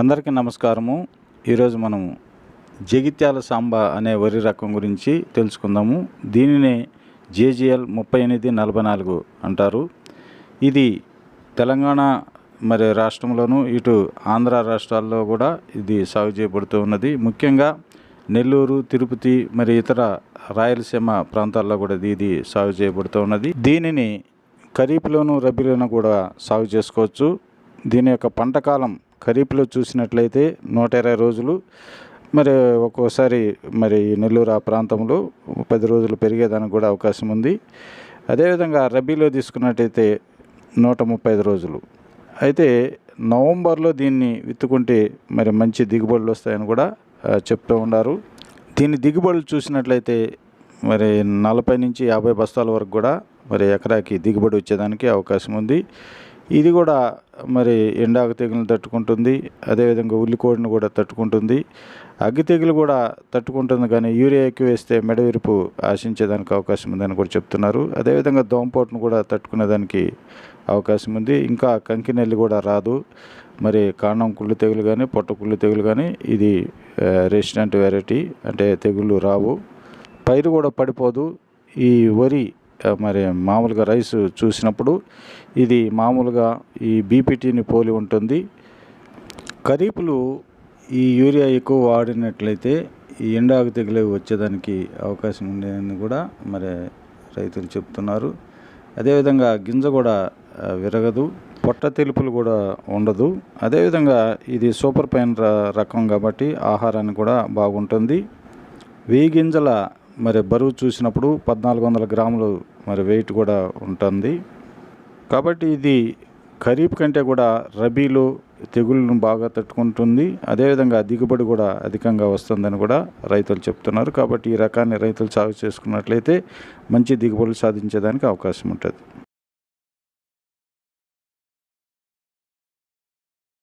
అందరికీ నమస్కారము. ఈరోజు మనం జగిత్యాల సాంబ అనే వరి రకం గురించి తెలుసుకుందాము. దీనినే జేజిఎల్ ముప్పై ఎనిమిది నలభై నాలుగు అంటారు. ఇది తెలంగాణ మరి రాష్ట్రంలోను ఇటు ఆంధ్ర రాష్ట్రాల్లో కూడా ఇది సాగు చేయబడుతూ ఉన్నది. ముఖ్యంగా నెల్లూరు తిరుపతి మరి ఇతర రాయలసీమ ప్రాంతాల్లో కూడా ఇది- ఇది సాగు చేయబడుతూ ఉన్నది. దీనిని ఖరీఫ్లోను రబీలోను కూడా సాగు చేసుకోవచ్చు. దీని యొక్క పంట కాలం ఖరీఫ్లో చూసినట్లయితే నూట ఇరవై రోజులు. మరి ఒక్కోసారి మరి నెల్లూరు ఆ ప్రాంతంలో పది రోజులు పెరిగేదానికి కూడా అవకాశం ఉంది. అదేవిధంగా రబీలో తీసుకున్నట్టయితే నూట ముప్పై ఐదు రోజులు. అయితే నవంబర్లో దీన్ని విత్తుకుంటే మరి మంచి దిగుబడులు వస్తాయని కూడా చెప్తూ ఉన్నారు. దీని దిగుబడులు చూసినట్లయితే మరి నలభై నుంచి యాభై బస్తాల వరకు కూడా మరి ఎకరాకి దిగుబడి వచ్చేదానికి అవకాశం ఉంది. ఇది కూడా మరి ఎండాకు తెగులను తట్టుకుంటుంది. అదేవిధంగా ఉల్లికోడిని కూడా తట్టుకుంటుంది. అగ్గి తెగులు కూడా తట్టుకుంటుంది కానీ యూరియా ఎక్కువ వేస్తే మెడవిరుపు ఆశించేదానికి అవకాశం ఉందని కూడా చెప్తున్నారు. అదేవిధంగా దోమపోటును కూడా తట్టుకునేదానికి అవకాశం ఉంది. ఇంకా కంకి నెల్లి కూడా రాదు. మరి కాండం కుళ్ళు తెగులు కానీ పొట్ట కుళ్ళు తెగులు కానీ ఇది రెసిడెంట్ వెరైటీ అంటే తెగుళ్ళు రావు. పైరు కూడా పడిపోదు. ఈ వరి మరి మామూలుగా రైస్ చూసినప్పుడు ఇది మామూలుగా ఈ బీపీటీని పోలి ఉంటుంది. ఖరీఫ్లు ఈ యూరియా ఎక్కువ వాడినట్లయితే ఈ ఎండాకు తెగులు వచ్చేదానికి అవకాశం ఉండేదని కూడా మరి రైతులు చెప్తున్నారు. అదేవిధంగా గింజ కూడా విరగదు. పొట్ట తెలుపులు కూడా ఉండదు. అదేవిధంగా ఇది సూపర్ పైన్ ర- రకం కాబట్టి ఆహారాన్ని కూడా బాగుంటుంది. వెయ్యి గింజల మరి బరువు చూసినప్పుడు పద్నాలుగు వందల గ్రాములు మరి వెయిట్ కూడా ఉంటుంది. కాబట్టి ఇది ఖరీఫ్ కంటే కూడా రబీలో తెగుళ్ళను బాగా తట్టుకుంటుంది. అదేవిధంగా దిగుబడి కూడా అధికంగా వస్తుందని కూడా రైతులు చెప్తున్నారు. కాబట్టి ఈ రకాన్ని రైతులు సాగు చేసుకున్నట్లయితే మంచి దిగుబడులు సాధించేదానికి అవకాశం ఉంటుంది.